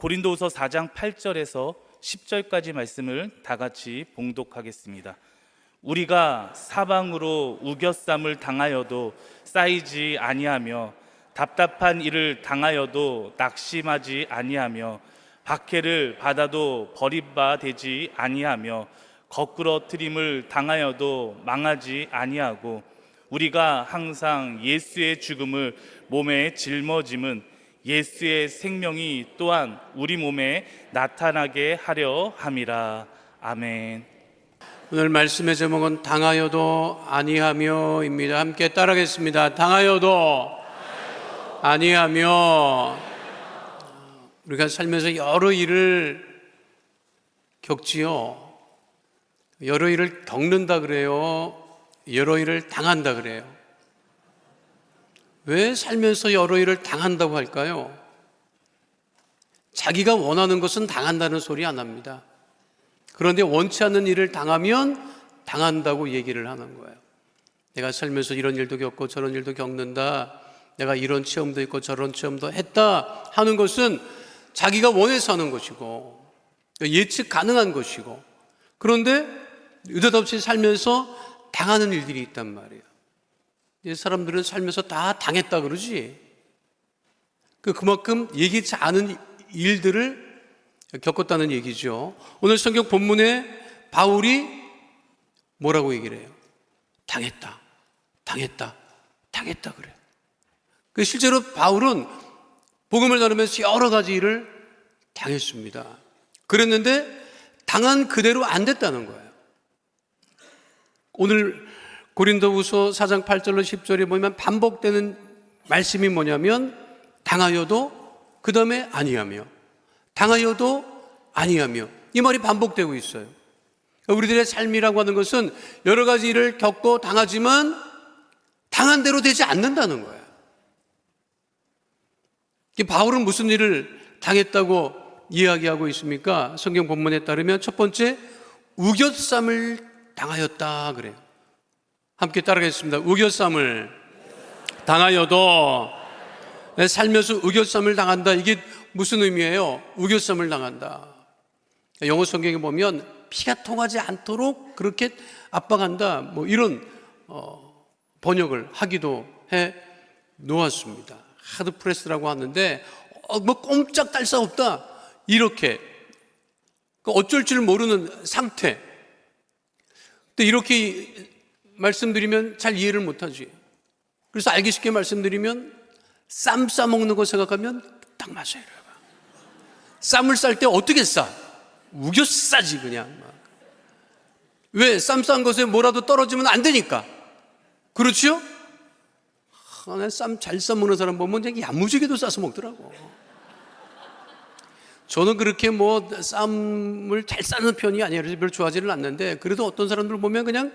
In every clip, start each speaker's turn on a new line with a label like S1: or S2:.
S1: 고린도후서 4장 8절에서 10절까지 말씀을 다 같이 봉독하겠습니다. 우리가 사방으로 우겨쌈을 당하여도 쌓이지 아니하며 답답한 일을 당하여도 낙심하지 아니하며 박해를 받아도 버림바 되지 아니하며 거꾸러뜨림을 당하여도 망하지 아니하고 우리가 항상 예수의 죽음을 몸에 짊어짐은 예수의 생명이 또한 우리 몸에 나타나게 하려 함이라 아멘.
S2: 오늘 말씀의 제목은 당하여도 아니하며입니다. 함께 따라하겠습니다. 당하여도 아니하며 우리가 살면서 여러 일을 겪지요. 여러 일을 겪는다 그래요. 여러 일을 당한다 그래요. 왜 살면서 여러 일을 당한다고 할까요? 자기가 원하는 것은 당한다는 소리 안 합니다. 그런데 원치 않는 일을 당하면 당한다고 얘기를 하는 거예요. 내가 살면서 이런 일도 겪고 저런 일도 겪는다. 내가 이런 체험도 있고 저런 체험도 했다 하는 것은 자기가 원해서 하는 것이고 예측 가능한 것이고 그런데 의젓없이 살면서 당하는 일들이 있단 말이에요. 이 사람들은 살면서 다 당했다 그러지. 그 그만큼 예기치 않은 일들을 겪었다는 얘기죠. 오늘 성경 본문에 바울이 뭐라고 얘기를 해요? 당했다, 당했다, 당했다 그래요. 그 실제로 바울은 복음을 전하면서 여러 가지 일을 당했습니다. 그랬는데 당한 그대로 안 됐다는 거예요. 오늘 고린도후서 4장 8절로 10절에 보면 반복되는 말씀이 뭐냐면 당하여도 그 다음에 아니하며 당하여도 아니하며 이 말이 반복되고 있어요. 우리들의 삶이라고 하는 것은 여러 가지 일을 겪고 당하지만 당한 대로 되지 않는다는 거예요. 이 바울은 무슨 일을 당했다고 이야기하고 있습니까? 성경 본문에 따르면 첫 번째 우겨쌈을 당하였다 그래요. 함께 따라가겠습니다. 우겨쌈을 당하여도 살면서 우겨쌈을 당한다. 이게 무슨 의미예요? 우겨쌈을 당한다. 영어 성경에 보면 피가 통하지 않도록 그렇게 압박한다. 뭐 이런 어, 번역을 하기도 해 놓았습니다. 하드 프레스라고 하는데 어, 뭐 꼼짝 달사 없다. 이렇게 그 어쩔 줄 모르는 상태. 근데 이렇게 말씀드리면 잘 이해를 못하지. 그래서 알기 쉽게 말씀드리면 쌈 싸먹는 거 생각하면 딱 맞아요. 여러분. 쌈을 쌀 때 어떻게 싸? 우겨 싸지 그냥. 막. 왜? 쌈 싼 것에 뭐라도 떨어지면 안 되니까. 그렇죠? 쌈잘 싸먹는 사람 보면 그냥 야무지게도 싸서 먹더라고. 저는 그렇게 뭐 쌈을 잘 싸는 편이 아니라 별로 좋아하지는 않는데 그래도 어떤 사람들 보면 그냥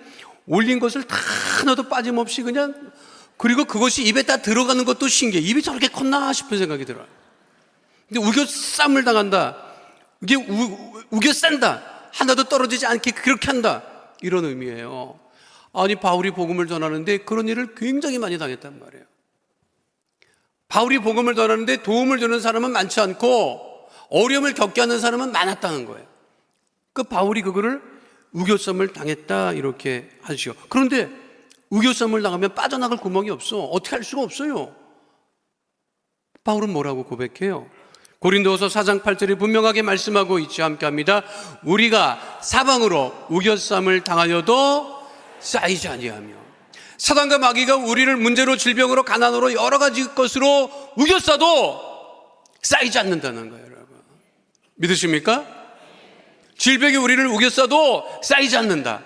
S2: 올린 것을 다 하나도 빠짐없이 그냥 그리고 그것이 입에 다 들어가는 것도 신기해. 입이 저렇게 컸나 싶은 생각이 들어요. 근데 우겨 쌈을 당한다. 이게 우, 우겨 싼다. 하나도 떨어지지 않게 그렇게 한다. 이런 의미예요. 아니 바울이 복음을 전하는데 그런 일을 굉장히 많이 당했단 말이에요. 바울이 복음을 전하는데 도움을 주는 사람은 많지 않고 어려움을 겪게 하는 사람은 많았다는 거예요. 그 바울이 그거를 우겨쌈을 당했다 이렇게 하시오. 그런데 우겨쌈을 당하면 빠져나갈 구멍이 없어. 어떻게 할 수가 없어요. 바울은 뭐라고 고백해요? 고린도서 4장 8절에 분명하게 말씀하고 있지 함께 합니다. 우리가 사방으로 우겨쌈을 당하여도 쌓이지 아니하며 사단과 마귀가 우리를 문제로 질병으로 가난으로 여러 가지 것으로 우겨싸도 쌓이지 않는다는 거예요, 여러분. 믿으십니까? 질병이 우리를 우겨싸도 쌓이지 않는다.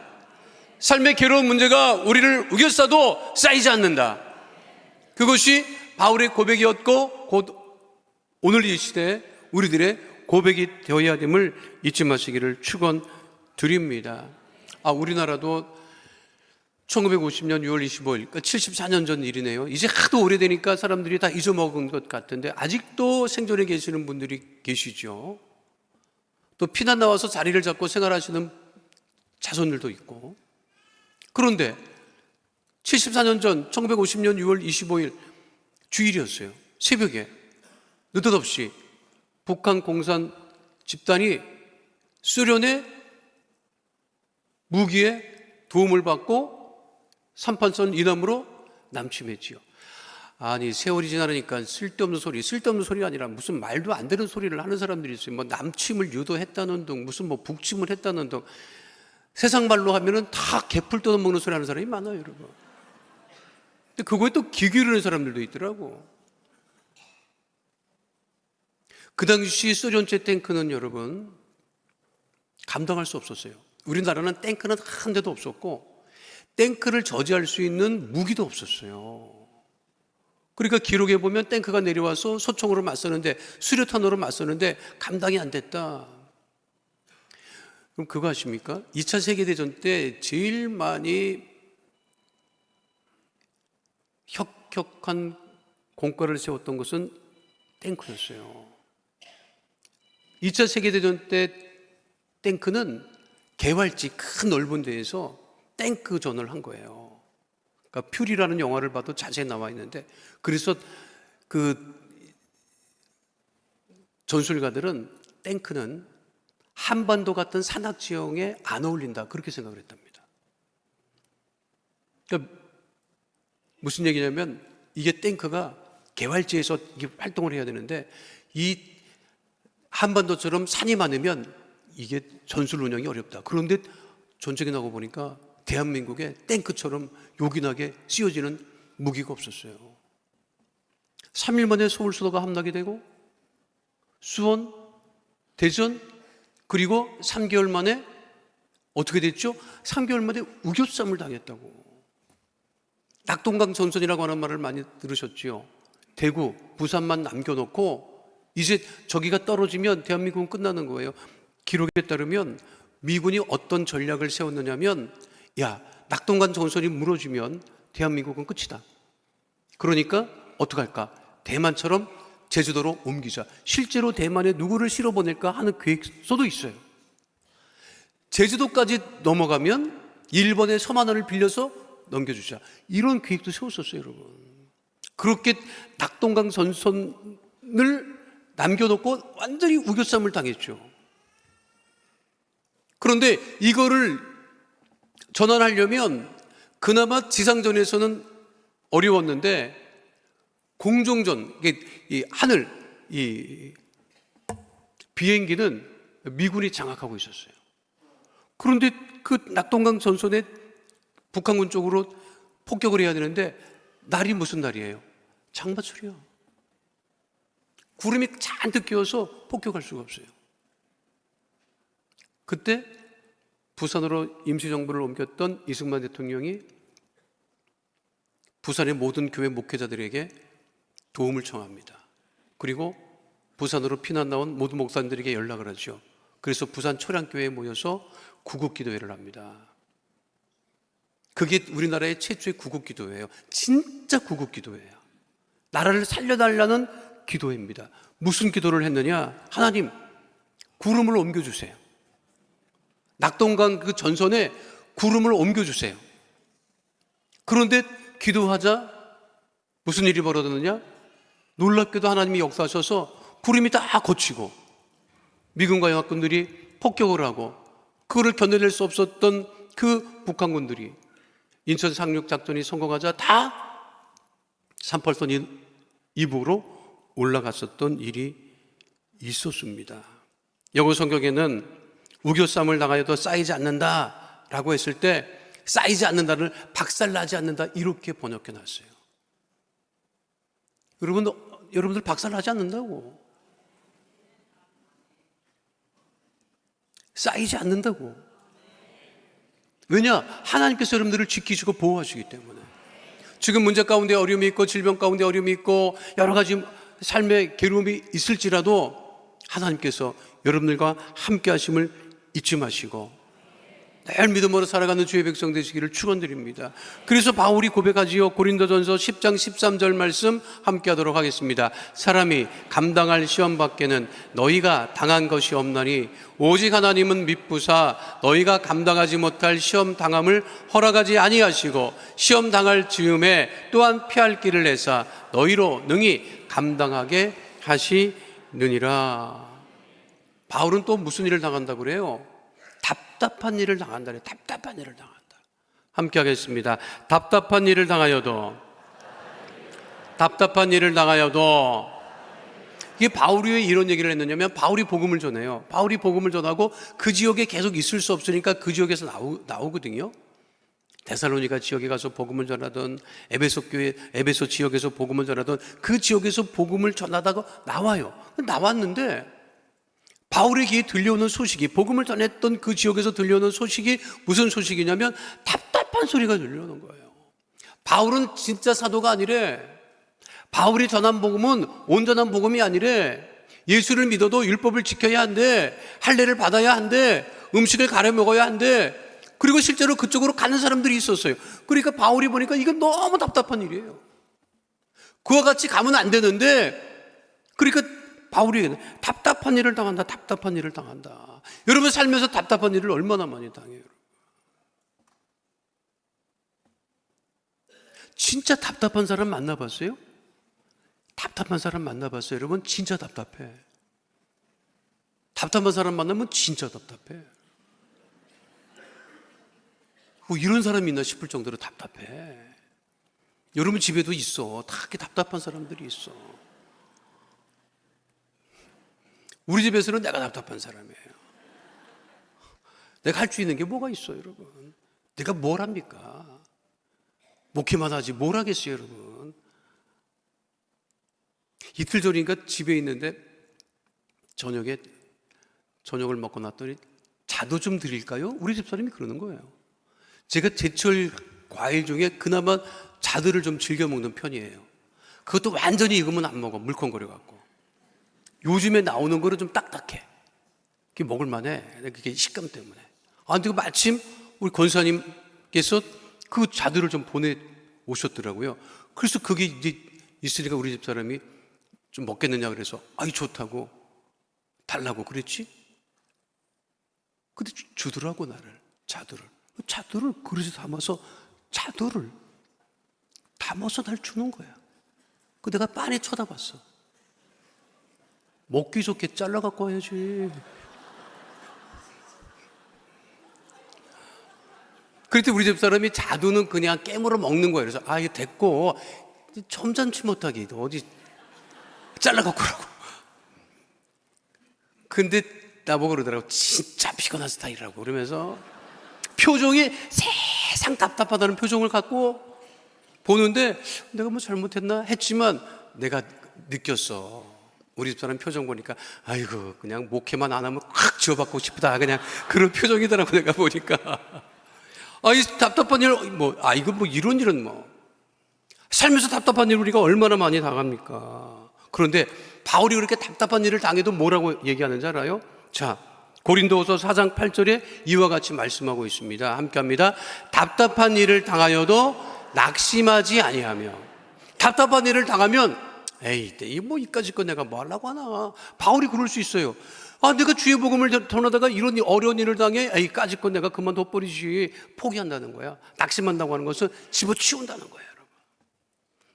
S2: 삶의 괴로운 문제가 우리를 우겨싸도 쌓이지 않는다. 그것이 바울의 고백이었고 곧 오늘 이 시대에 우리들의 고백이 되어야 됨을 잊지 마시기를 축원드립니다. 아 우리나라도 1950년 6월 25일, 그러니까 74년 전 일이네요. 이제 하도 오래되니까 사람들이 다 잊어먹은 것 같은데 아직도 생존해 계시는 분들이 계시죠. 또 피난 나와서 자리를 잡고 생활하시는 자손들도 있고. 그런데 74년 전 1950년 6월 25일 주일이었어요. 새벽에 느닷없이 북한 공산 집단이 소련의 무기에 도움을 받고 38선 이남으로 남침했지요. 아니 세월이 지나니까 쓸데없는 소리, 쓸데없는 소리가 아니라 무슨 말도 안 되는 소리를 하는 사람들이 있어요. 뭐 남침을 유도했다는 둥, 무슨 뭐 북침을 했다는 둥. 세상 말로 하면은 다 개풀 뜯어먹는 소리 하는 사람이 많아요, 여러분. 근데 그거에 또 기기르는 사람들도 있더라고. 그 당시 소련제 탱크는 여러분 감당할 수 없었어요. 우리나라는 탱크는 한 대도 없었고 탱크를 저지할 수 있는 무기도 없었어요. 그러니까 기록에 보면 탱크가 내려와서 소총으로 맞서는데 수류탄으로 맞서는데 감당이 안 됐다. 그럼 그거 아십니까? 2차 세계대전 때 제일 많이 혁혁한 공과를 세웠던 것은 탱크였어요. 2차 세계대전 때 탱크는 개활지 큰 넓은 데에서 탱크전을 한 거예요. 그러니까 퓨리라는 영화를 봐도 자세히 나와 있는데 그래서 그 전술가들은 탱크는 한반도 같은 산악 지형에 안 어울린다 그렇게 생각을 했답니다. 그러니까 무슨 얘기냐면 이게 탱크가 개활지에서 이게 활동을 해야 되는데 이 한반도처럼 산이 많으면 이게 전술 운영이 어렵다. 그런데 전쟁이 나고 보니까 대한민국에 탱크처럼 요긴하게 씌워지는 무기가 없었어요. 3일 만에 서울 수도가 함락이 되고 수원, 대전 그리고 3개월 만에 어떻게 됐죠? 3개월 만에 우겨쌈을 당했다고. 낙동강 전선이라고 하는 말을 많이 들으셨지요. 대구, 부산만 남겨놓고 이제 저기가 떨어지면 대한민국은 끝나는 거예요. 기록에 따르면 미군이 어떤 전략을 세웠느냐면 야 낙동강 전선이 무너지면 대한민국은 끝이다. 그러니까 어떡할까? 대만처럼 제주도로 옮기자. 실제로 대만에 누구를 실어 보낼까 하는 계획서도 있어요. 제주도까지 넘어가면 일본의 섬 하나를 빌려서 넘겨주자. 이런 계획도 세웠었어요, 여러분. 그렇게 낙동강 전선을 남겨놓고 완전히 우겨쌈을 당했죠. 그런데 이거를 전환하려면 그나마 지상전에서는 어려웠는데 공중전, 이게 이 하늘, 이 비행기는 미군이 장악하고 있었어요. 그런데 그 낙동강 전선에 북한군 쪽으로 폭격을 해야 되는데 날이 무슨 날이에요? 장마철이요. 구름이 잔뜩 끼어서 폭격할 수가 없어요. 그때 부산으로 임시정부를 옮겼던 이승만 대통령이 부산의 모든 교회 목회자들에게 도움을 청합니다. 그리고 부산으로 피난 나온 모든 목사님들에게 연락을 하죠. 그래서 부산 초량교회에 모여서 구국 기도회를 합니다. 그게 우리나라의 최초의 구국 기도회예요. 진짜 구국 기도회예요. 나라를 살려달라는 기도입니다. 무슨 기도를 했느냐? 하나님, 구름을 옮겨주세요. 낙동강 그 전선에 구름을 옮겨주세요. 그런데 기도하자 무슨 일이 벌어졌느냐? 놀랍게도 하나님이 역사하셔서 구름이 다 거치고 미군과 영합군들이 폭격을 하고 그거를 견뎌낼 수 없었던 그 북한군들이 인천 상륙 작전이 성공하자 다 38선 이북으로 올라갔었던 일이 있었습니다. 영어 성경에는 우겨쌈을 당하여도 쌓이지 않는다 라고 했을 때 쌓이지 않는다를 박살나지 않는다 이렇게 번역해 놨어요. 여러분 여러분들 박살나지 않는다고. 쌓이지 않는다고. 왜냐? 하나님께서 여러분들을 지키시고 보호하시기 때문에. 지금 문제 가운데 어려움이 있고 질병 가운데 어려움이 있고 여러 가지 삶의 괴로움이 있을지라도 하나님께서 여러분들과 함께 하심을 잊지 마시고 늘 믿음으로 살아가는 주의 백성 되시기를 축원드립니다. 그래서 바울이 고백하지요. 고린도전서 10장 13절 말씀 함께 하도록 하겠습니다. 사람이 감당할 시험 밖에는 너희가 당한 것이 없나니 오직 하나님은 믿부사 너희가 감당하지 못할 시험 당함을 허락하지 아니하시고 시험 당할 즈음에 또한 피할 길을 내사 너희로 능히 감당하게 하시느니라. 느니라. 바울은 또 무슨 일을 당한다고 그래요? 답답한 일을 당한다. 그래요. 답답한 일을 당한다. 함께 하겠습니다. 답답한 일을 당하여도 답답한 일을 당하여도 이게 바울이 왜 이런 얘기를 했느냐면 바울이 복음을 전해요. 바울이 복음을 전하고 그 지역에 계속 있을 수 없으니까 그 지역에서 나오, 나오거든요. 데살로니가 지역에 가서 복음을 전하던 에베소 교회 에베소 지역에서 복음을 전하던 그 지역에서 복음을 전하다가 나와요. 나왔는데 귀에 들려오는 소식이 복음을 전했던 그 지역에서 들려오는 소식이 무슨 소식이냐면 답답한 소리가 들려오는 거예요. 바울은 진짜 사도가 아니래. 바울이 전한 복음은 온전한 복음이 아니래. 예수를 믿어도 율법을 지켜야 한대. 할례를 받아야 한대. 음식을 가려 먹어야 한대. 그리고 실제로 그쪽으로 가는 사람들이 있었어요. 그러니까 바울이 보니까 이건 너무 답답한 일이에요. 그와 같이 가면 안 되는데, 그러니까 바울이. 답답한 일을 당한다, 답답한 일을 당한다. 여러분 살면서 답답한 일을 얼마나 많이 당해요? 진짜 답답한 사람 만나봤어요? 답답한 사람 만나봤어요? 여러분 진짜 답답해. 답답한 사람 만나면 진짜 답답해. 뭐 이런 사람이 있나 싶을 정도로 답답해. 여러분 집에도 있어. 다 이렇게 답답한 사람들이 있어. 우리 집에서는 내가 답답한 사람이에요. 내가 할 수 있는 게 뭐가 있어, 여러분? 내가 뭘 합니까? 목회만 하지 뭘 하겠어요, 여러분? 이틀 전인가 집에 있는데 저녁에 저녁을 먹고 났더니 자도 좀 드릴까요? 우리 집사람이 그러는 거예요. 제가 제철 과일 중에 그나마 자두를 좀 즐겨 먹는 편이에요. 그것도 완전히 익으면 안 먹어. 물컹거려 갖고. 요즘에 나오는 거는 좀 딱딱해. 그게 먹을 만해. 그게 식감 때문에. 아, 근데 그 마침 우리 권사님께서 그 자두를 좀 보내 오셨더라고요. 그래서 그게 이제 있으니까 우리 집 사람이 좀 먹겠느냐 그래서 아이 좋다고 달라고 그랬지. 근데 주- 주더라고 나를 자두를. 자두를 그릇에 담아서 자두를 담아서 날 주는 거야. 그 내가 빤히 쳐다봤어. 먹기 좋게 잘라 갖고 와야지. 그랬더니 우리 집 사람이 자두는 그냥 깨물어 먹는 거예요. 그래서 아, 이거 됐고 점잖지 못하게 너 어디 잘라 갖고 오라고. 근데 나보고 그러더라고. 진짜 피곤한 스타일이라고. 그러면서 표정이 세상 답답하다는 표정을 갖고 보는데 내가 뭐 잘못했나 했지만 내가 느꼈어. 우리 집사람 표정 보니까 아이고 그냥 목회만 안 하면 확 지워받고 싶다 그냥 그런 표정이더라고 내가 보니까 아이 답답한 일 뭐 아 이거 뭐 이런 일은 뭐 살면서 답답한 일 우리가 얼마나 많이 당합니까? 그런데 바울이 그렇게 답답한 일을 당해도 뭐라고 얘기하는지 알아요? 자, 고린도후서 4장 8절에 이와 같이 말씀하고 있습니다. 함께 합니다. 답답한 일을 당하여도 낙심하지 아니하며 답답한 일을 당하면 에이, 이뭐 이까짓 거 내가 뭐 하려고 하나. 바울이 그럴 수 있어요. 아, 내가 주의 복음을 전하다가 이런 어려운 일을 당해. 에이, 까짓 거 내가 그만둬 버리지. 포기한다는 거야. 낙심한다고 하는 것은 집어치운다는 거예요.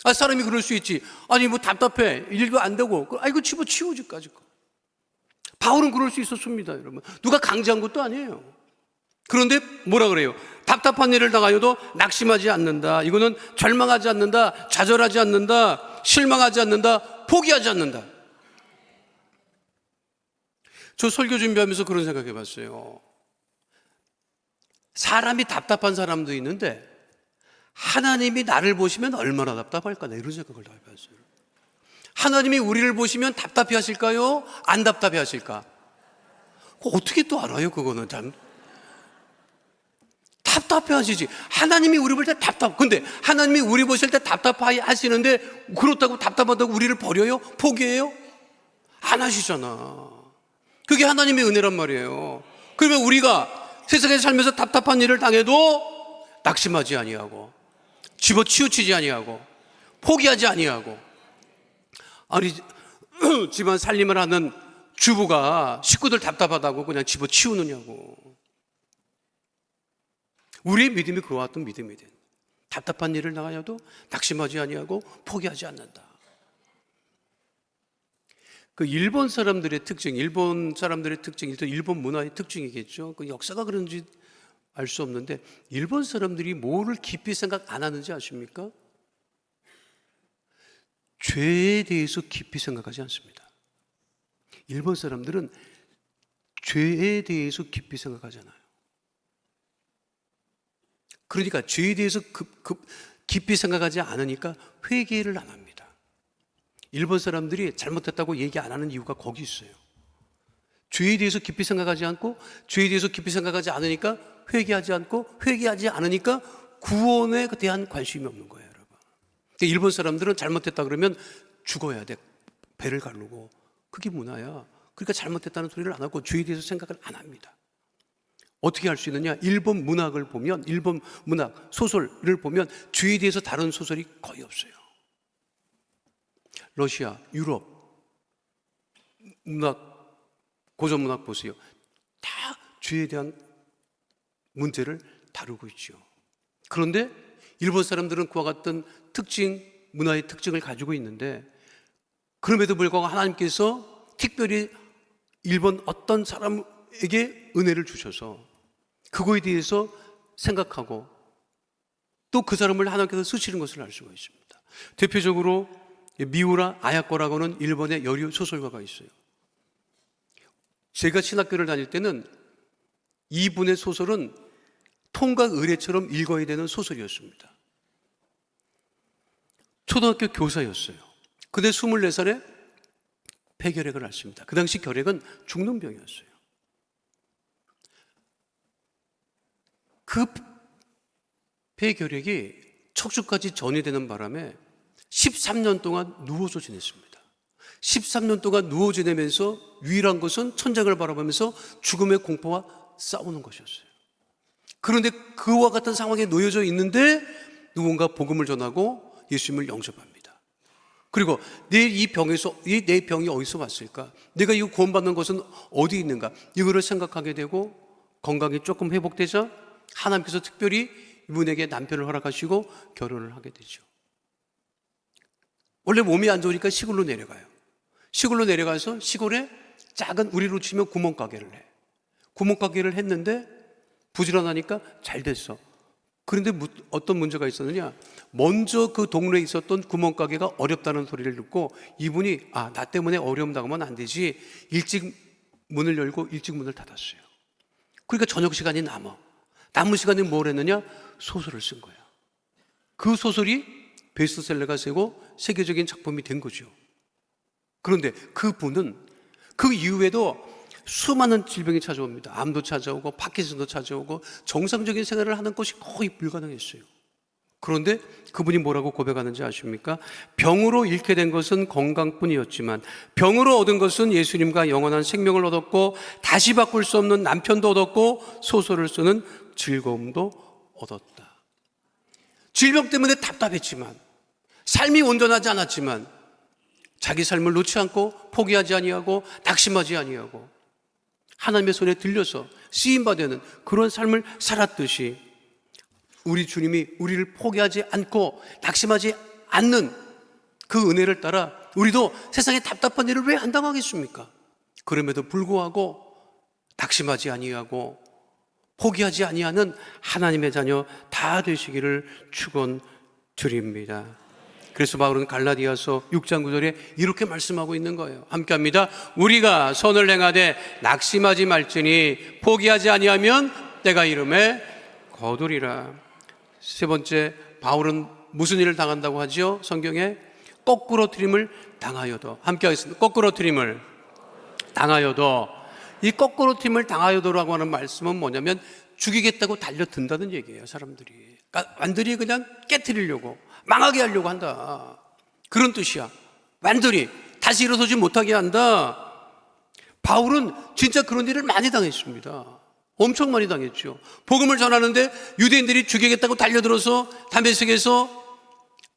S2: 아, 사람이 그럴 수 있지. 아니, 뭐 답답해. 일도 안 되고. 아, 이거 집어치우지까지 거. 바울은 그럴 수 있었습니다, 여러분. 누가 강제한 것도 아니에요. 그런데 뭐라 그래요? 답답한 일을 당하여도 낙심하지 않는다. 이거는 절망하지 않는다. 좌절하지 않는다. 실망하지 않는다. 포기하지 않는다. 저 설교 준비하면서 그런 생각 해 봤어요. 사람이 답답한 사람도 있는데 하나님이 나를 보시면 얼마나 답답할까? 나 이런 생각을 해봤어요. 하나님이 우리를 보시면 답답해 하실까요? 안 답답해 하실까? 어떻게 또 알아요, 그거는 참. 답답해 하시지. 하나님이 우리 볼 때 답답. 근데 하나님이 우리 보실 때 답답해 하시는데 그렇다고 답답하다고 우리를 버려요? 포기해요? 안 하시잖아. 그게 하나님의 은혜란 말이에요. 그러면 우리가 세상에 살면서 답답한 일을 당해도 낙심하지 아니하고 집어치우치지 아니하고 포기하지 아니하고 아니 집안 살림을 하는 주부가 식구들 답답하다고 그냥 집어치우느냐고 우리의 믿음이 그와 같은 믿음이 된 답답한 일을 당하여도 낙심하지 아니하고 포기하지 않는다 그 일본 사람들의 특징, 일본 사람들의 특징, 일단 일본 문화의 특징이겠죠. 그 역사가 그런지 알 수 없는데 일본 사람들이 뭐를 깊이 생각 안 하는지 아십니까? 죄에 대해서 깊이 생각하지 않습니다. 일본 사람들은 죄에 대해서 깊이 생각하잖아요. 그러니까 죄에 대해서 급, 급, 깊이 생각하지 않으니까 회개를 안 합니다. 일본 사람들이 잘못했다고 얘기 안 하는 이유가 거기 있어요. 죄에 대해서 깊이 생각하지 않고 죄에 대해서 깊이 생각하지 않으니까 회개하지 않고 회개하지 않으니까 구원에 대한 관심이 없는 거예요, 여러분. 근데 일본 사람들은 잘못했다 그러면 죽어야 돼. 배를 가르고. 그게 문화야. 그러니까 잘못했다는 소리를 안 하고 죄에 대해서 생각을 안 합니다. 어떻게 할 수 있느냐? 일본 문학을 보면 일본 문학 소설을 보면 죄에 대해서 다룬 소설이 거의 없어요. 러시아, 유럽 문학 고전 문학 보세요. 다 죄에 대한 문제를 다루고 있죠. 그런데 일본 사람들은 그와 같은 특징, 문화의 특징을 가지고 있는데 그럼에도 불구하고 하나님께서 특별히 일본 어떤 사람에게 은혜를 주셔서 그거에 대해서 생각하고 또 그 사람을 하나님께서 쓰시는 것을 알 수가 있습니다. 대표적으로 미우라 아야코라고는 일본의 여류 소설가가 있어요. 제가 신학교를 다닐 때는 이분의 소설은 통과 의례처럼 읽어야 되는 소설이었습니다. 초등학교 교사였어요. 근데 24살에 폐결핵을 앓습니다. 그 당시 결핵은 죽는 병이었어요. 그 폐결핵이 척추까지 전이되는 바람에 13년 동안 누워서 지냈습니다. 13년 동안 누워 지내면서 유일한 것은 천장을 바라보면서 죽음의 공포와 싸우는 것이었어요. 그런데 그와 같은 상황에 놓여져 있는데 누군가 복음을 전하고 예수님을 영접합니다. 그리고 내 이 병에서 이 내 병이 어디서 왔을까? 내가 이 구원받는 것은 어디 있는가? 이거를 생각하게 되고 건강이 조금 회복되자 하나님께서 특별히 이분에게 남편을 허락하시고 결혼을 하게 되죠. 원래 몸이 안 좋으니까 시골로 내려가요. 시골로 내려가서 시골에 작은 우리로 치면 구멍가게를 해. 구멍가게를 했는데 부지런하니까 잘 됐어. 그런데 무- 어떤 문제가 있었느냐? 먼저 그 동네에 있었던 구멍가게가 어렵다는 소리를 듣고 이분이 아, 나 때문에 어려움 당하면 안 되지. 일찍 문을 열고 일찍 문을 닫았어요. 그러니까 저녁 시간이 남아. 남은 시간에 뭘 했느냐? 소설을 쓴 거야. 그 소설이 베스트셀러가 되고 세계적인 작품이 된 거죠. 그런데 그 분은 그 이후에도 수많은 질병이 찾아옵니다. 암도 찾아오고 파킨슨도 찾아오고 정상적인 생활을 하는 것이 거의 불가능했어요. 그런데 그분이 뭐라고 고백하는지 아십니까? 병으로 잃게 된 것은 건강뿐이었지만 병으로 얻은 것은 예수님과 영원한 생명을 얻었고 다시 바꿀 수 없는 남편도 얻었고 소설을 쓰는 즐거움도 얻었다. 질병 때문에 답답했지만 삶이 온전하지 않았지만 자기 삶을 놓지 않고 포기하지 아니하고 낙심하지 아니하고 하나님의 손에 들려서 쓰임 받는 그런 삶을 살았듯이 우리 주님이 우리를 포기하지 않고 낙심하지 않는 그 은혜를 따라 우리도 세상에 답답한 일을 왜 안 당하겠습니까? 그럼에도 불구하고 낙심하지 아니하고 포기하지 아니하는 하나님의 자녀 다 되시기를 축원드립니다. 그래서 바울은 갈라디아서 6장 9절에 이렇게 말씀하고 있는 거예요. 함께 합니다. 우리가 선을 행하되 낙심하지 말지니 포기하지 아니하면 때가 이름에 거두리라. 세 번째 바울은 무슨 일을 당한다고 하죠? 성경에 거꾸로 트림을 당하여도 함께 하겠습니다. 거꾸로 트림을 당하여도 이 거꾸로 트림을 당하여도라고 하는 말씀은 뭐냐면 죽이겠다고 달려든다는 얘기예요, 사람들이. 그러니까 완전히 그냥 깨뜨리려고 망하게 하려고 한다. 그런 뜻이야. 완전히 다시 일어서지 못하게 한다. 바울은 진짜 그런 일을 많이 당했습니다. 엄청 많이 당했죠. 복음을 전하는데 유대인들이 죽이겠다고 달려들어서 담에색에서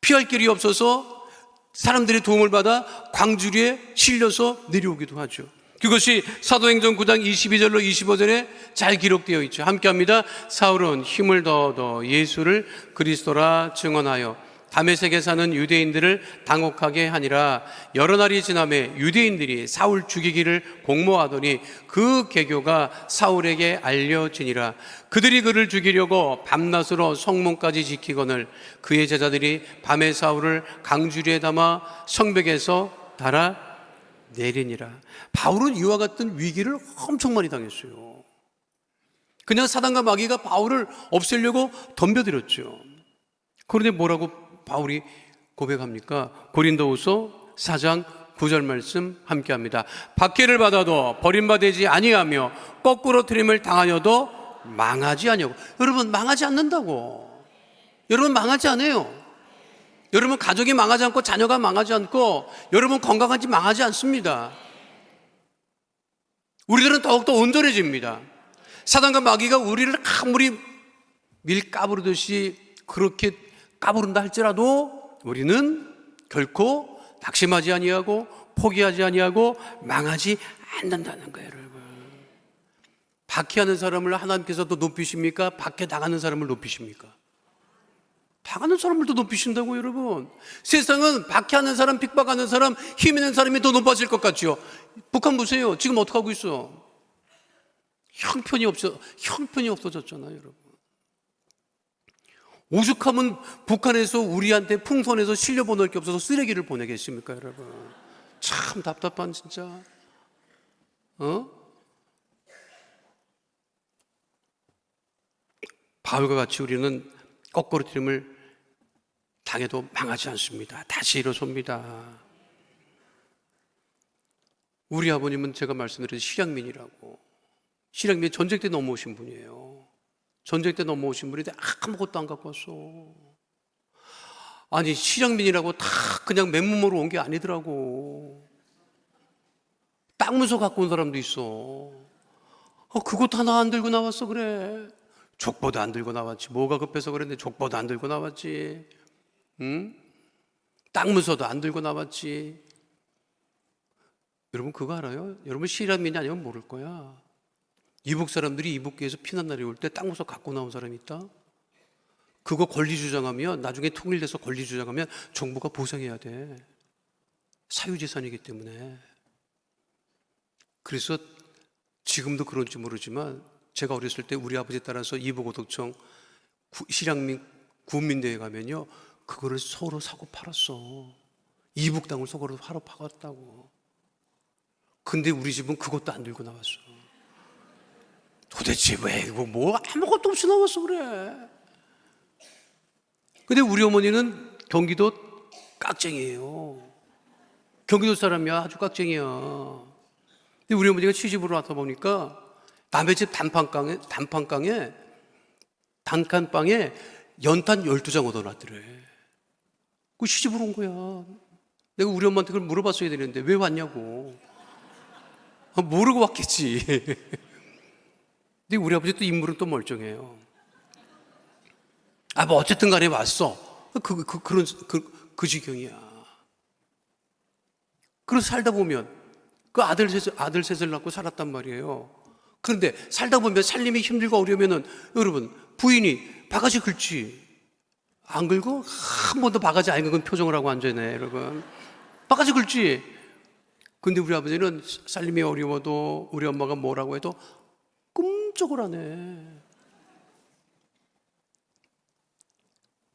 S2: 피할 길이 없어서 사람들의 도움을 받아 광주리에 실려서 내려오기도 하죠. 그것이 사도행전 9장 22절로 25절에 잘 기록되어 있죠. 함께 합니다. 사울은 힘을 더더 예수를 그리스도라 증언하여 다메섹에 사는 유대인들을 당혹하게 하니라 여러 날이 지남에 유대인들이 사울 죽이기를 공모하더니 그 계교가 사울에게 알려지니라 그들이 그를 죽이려고 밤낮으로 성문까지 지키거늘 그의 제자들이 밤에 사울을 강주리에 담아 성벽에서 달아 내리니라 바울은 이와 같은 위기를 엄청 많이 당했어요 그냥 사단과 마귀가 바울을 없애려고 덤벼들었죠 그런데 뭐라고 바울이 고백합니까? 고린도후서 4장 9절 말씀 함께 합니다. 박해를 받아도 버림받지 아니하며 거꾸로 트림을 당하여도 망하지 아니하고 여러분 망하지 않는다고. 여러분 망하지 않아요. 여러분 가족이 망하지 않고 자녀가 망하지 않고 여러분 건강하지 망하지 않습니다. 우리들은 더욱더 온전해집니다. 사단과 마귀가 우리를 아무리 밀 까부르듯이 그렇게 까부른다 할지라도 우리는 결코 낙심하지 아니하고 포기하지 아니하고 망하지 않는다는 거예요, 여러분. 박해하는 사람을 하나님께서 도 높이십니까? 박해 당하는 사람을 높이십니까? 당하는 사람을 더 높이신다고 여러분. 세상은 박해하는 사람, 핍박하는 사람, 힘 있는 사람이 더 높아질 것 같죠. 북한 보세요. 지금 어떻게 하고 있어? 형편이 없어, 형편이 없어졌잖아요, 여러분. 오죽하면 북한에서 우리한테 풍선에서 실려 보낼 게 없어서 쓰레기를 보내겠습니까, 여러분? 참 답답한 진짜. 어? 바울과 같이 우리는 거꾸로 트림을 당해도 망하지 않습니다. 다시 일어섭니다. 우리 아버님은 제가 말씀드린 실향민이라고. 실향민 전쟁 때 넘어오신 분이에요. 전쟁 때 넘어오신 분인데 아무것도 안 갖고 왔어. 아니, 실향민이라고 다 그냥 맨몸으로 온 게 아니더라고. 땅 문서 갖고 온 사람도 있어. 어, 그것도 하나 안 들고 나왔어, 그래. 족보도 안 들고 나왔지. 뭐가 급해서 그랬는데 족보도 안 들고 나왔지. 응? 땅 문서도 안 들고 나왔지. 여러분 그거 알아요? 여러분 실향민이 아니면 모를 거야. 이북 사람들이 이북교에서 피난 날이 올 때 땅 문서 갖고 나온 사람이 있다? 그거 권리 주장하면 나중에 통일돼서 권리 주장하면 정부가 보상해야 돼. 사유재산이기 때문에. 그래서 지금도 그런지 모르지만 제가 어렸을 때 우리 아버지 따라서 이북 오덕청 실향민 구민대회 가면요 그거를 서로 사고 팔았어. 이북 땅을 서로 하러 팔았다고. 근데 우리 집은 그것도 안 들고 나왔어. 도대체 왜 이거 뭐 아무것도 없이 나왔어 그래. 근데 우리 어머니는 경기도 깍쟁이에요. 경기도 사람이야 아주 깍쟁이야. 근데 우리 어머니가 시집으로 와서 보니까 남의 집 단판방에 단판방에 단칸방에 연탄 12장 얻어놨더래. 그 시집으로 온 거야. 내가 우리 엄마한테 그걸 물어봤어야 되는데 왜 왔냐고. 아, 모르고 왔겠지. 근데 우리 아버지 또 인물은 또 멀쩡해요. 아, 뭐 어쨌든 간에 왔어. 그, 그, 그런, 그, 그 지경이야. 그래서 살다 보면 그 아들 셋을, 아들 셋을 낳고 살았단 말이에요. 그런데 살다 보면 살림이 힘들고 어려우면은 여러분 부인이 바가지 긁지. 안 긁어? 한 번도 바가지 안 긁은 표정을 하고 앉아있네, 여러분. 바가지 긁지. 근데 우리 아버지는 살림이 어려워도 우리 엄마가 뭐라고 해도 꿈쩍을 하네.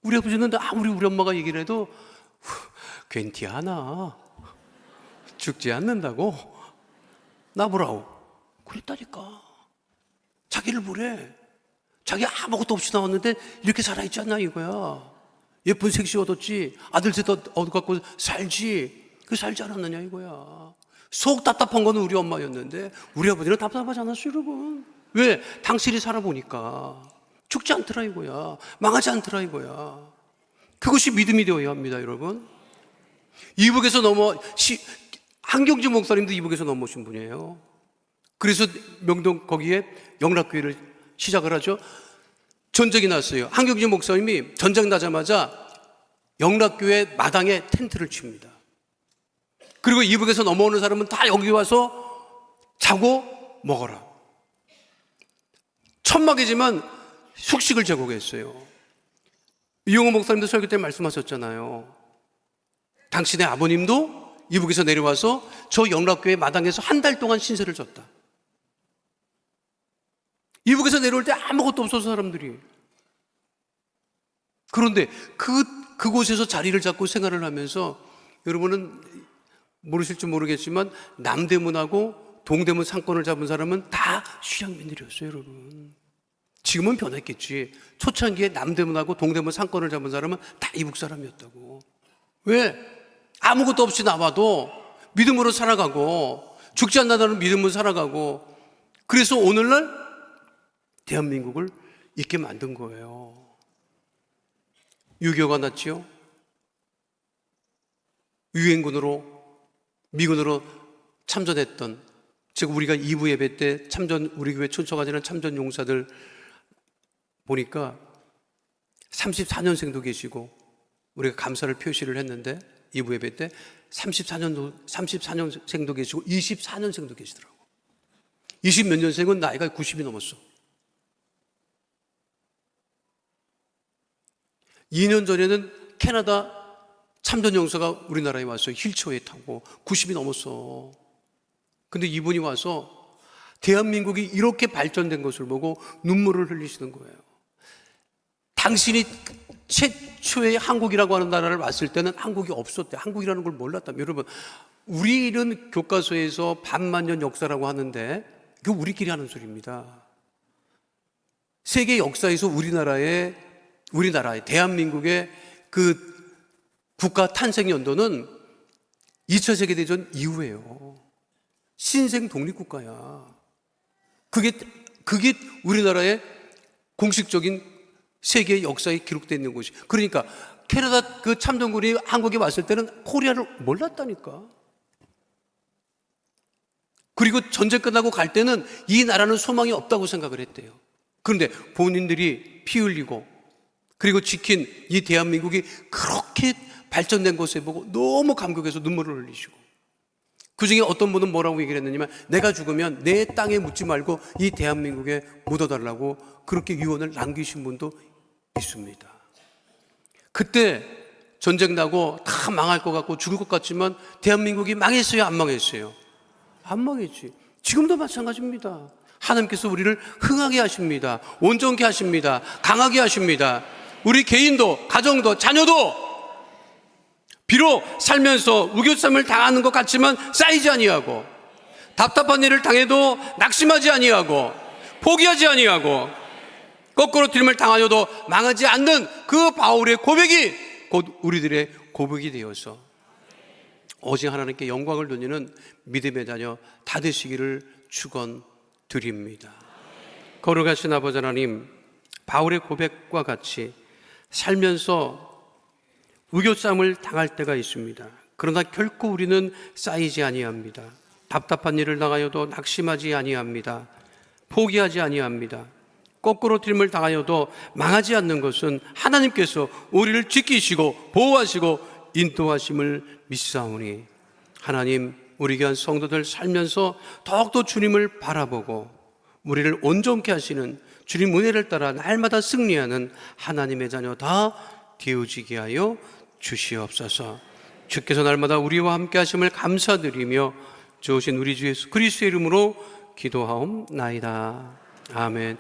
S2: 우리 아버지는 아무리 우리 엄마가 얘기를 해도 괜찮아. 죽지 않는다고. 나보라고. 그랬다니까. 자기를 보래. 자기 아무것도 없이 나왔는데 이렇게 살아있지 않나 이거야. 예쁜 색시 얻었지. 아들 셋 얻어갖고 살지. 그 살지 않았느냐 이거야. 속 답답한 거는 우리 엄마였는데 우리 아버지는 답답하지 않았어요 여러분. 왜? 당신이 살아보니까 죽지 않더라 이거야. 망하지 않더라 이거야. 그것이 믿음이 되어야 합니다 여러분. 이북에서 넘어 시, 한경주 목사님도 이북에서 넘어오신 분이에요. 그래서 명동 거기에 영락교회를 시작을 하죠. 전쟁이 났어요. 한경주 목사님이 전쟁 나자마자 영락교회 마당에 텐트를 칩니다. 그리고 이북에서 넘어오는 사람은 다 여기 와서 자고 먹어라. 천막이지만 숙식을 제공했어요. 이용호 목사님도 설교 때 말씀하셨잖아요. 당신의 아버님도 이북에서 내려와서 저 영락교회 마당에서 한 달 동안 신세를 졌다. 이북에서 내려올 때 아무것도 없어서 사람들이. 그런데 그, 그곳에서 자리를 잡고 생활을 하면서 여러분은 모르실지 모르겠지만 남대문하고 동대문 상권을 잡은 사람은 다 휴양민들이었어요, 여러분. 지금은 변했겠지. 초창기에 남대문하고 동대문 상권을 잡은 사람은 다 이북 사람이었다고. 왜? 아무것도 없이 나와도 믿음으로 살아가고 죽지 않는다는 믿음으로 살아가고 그래서 오늘날 대한민국을 있게 만든 거예요. 유교가 났지요. 유엔군으로 미군으로 참전했던 즉 우리가 2부 예배 때 참전 우리 교회 촌초가지는 참전 용사들 보니까 34년생도 계시고 우리가 감사를 표시를 했는데 2부 예배 때 34년도 34년생도 계시고 24년생도 계시더라고. 20 몇 년생은 나이가 90이 넘었어. 2년 전에는 캐나다 참전 용사가 우리나라에 왔어요. 힐초에 타고 90이 넘었어. 근데 이분이 와서 대한민국이 이렇게 발전된 것을 보고 눈물을 흘리시는 거예요. 당신이 최초의 한국이라고 하는 나라를 왔을 때는 한국이 없었대. 한국이라는 걸 몰랐다. 여러분, 우리는 교과서에서 반만년 역사라고 하는데 그 우리끼리 하는 소리입니다. 세계 역사에서 우리나라의 우리나라의 대한민국의 그 국가 탄생 연도는 2차 세계 대전 이후예요. 신생 독립국가야. 그게 그게 우리나라의 공식적인 세계 역사에 기록되어 있는 곳이. 그러니까 캐나다 그 참전군이 한국에 왔을 때는 코리아를 몰랐다니까. 그리고 전쟁 끝나고 갈 때는 이 나라는 소망이 없다고 생각을 했대요. 그런데 본인들이 피 흘리고 그리고 지킨 이 대한민국이 그렇게 발전된 것을 보고 너무 감격해서 눈물을 흘리시고 그 중에 어떤 분은 뭐라고 얘기를 했느냐면 내가 죽으면 내 땅에 묻지 말고 이 대한민국에 묻어달라고 그렇게 유언을 남기신 분도 있습니다. 그때 전쟁 나고 다 망할 것 같고 죽을 것 같지만 대한민국이 망했어요, 안 망했어요? 안 망했지. 지금도 마찬가지입니다. 하나님께서 우리를 흥하게 하십니다. 온전케 하십니다. 강하게 하십니다. 우리 개인도, 가정도, 자녀도 비록 살면서 우겨쌈을 당하는 것 같지만 쌓이지 아니하고 답답한 일을 당해도 낙심하지 아니하고 포기하지 아니하고 거꾸로 들림을 당하여도 망하지 않는 그 바울의 고백이 곧 우리들의 고백이 되어서 오직 하나님께 영광을 돌리는 믿음의 자녀 다 되시기를 축원드립니다. 거룩하신 아버지 하나님 바울의 고백과 같이 살면서 우겨쌈을 당할 때가 있습니다. 그러나 결코 우리는 쌓이지 아니합니다. 답답한 일을 당하여도 낙심하지 아니합니다. 포기하지 아니합니다. 거꾸로 들림을 당하여도 망하지 않는 것은 하나님께서 우리를 지키시고 보호하시고 인도하심을 믿사오니 하나님 우리 귀한 성도들 살면서 더욱더 주님을 바라보고 우리를 온전케 하시는 주님 은혜를 따라 날마다 승리하는 하나님의 자녀 다 되어지게 하여 주시옵소서. 주께서 날마다 우리와 함께 하심을 감사드리며 주오신 우리 주 예수 그리스도의 이름으로 기도하옵나이다. 아멘.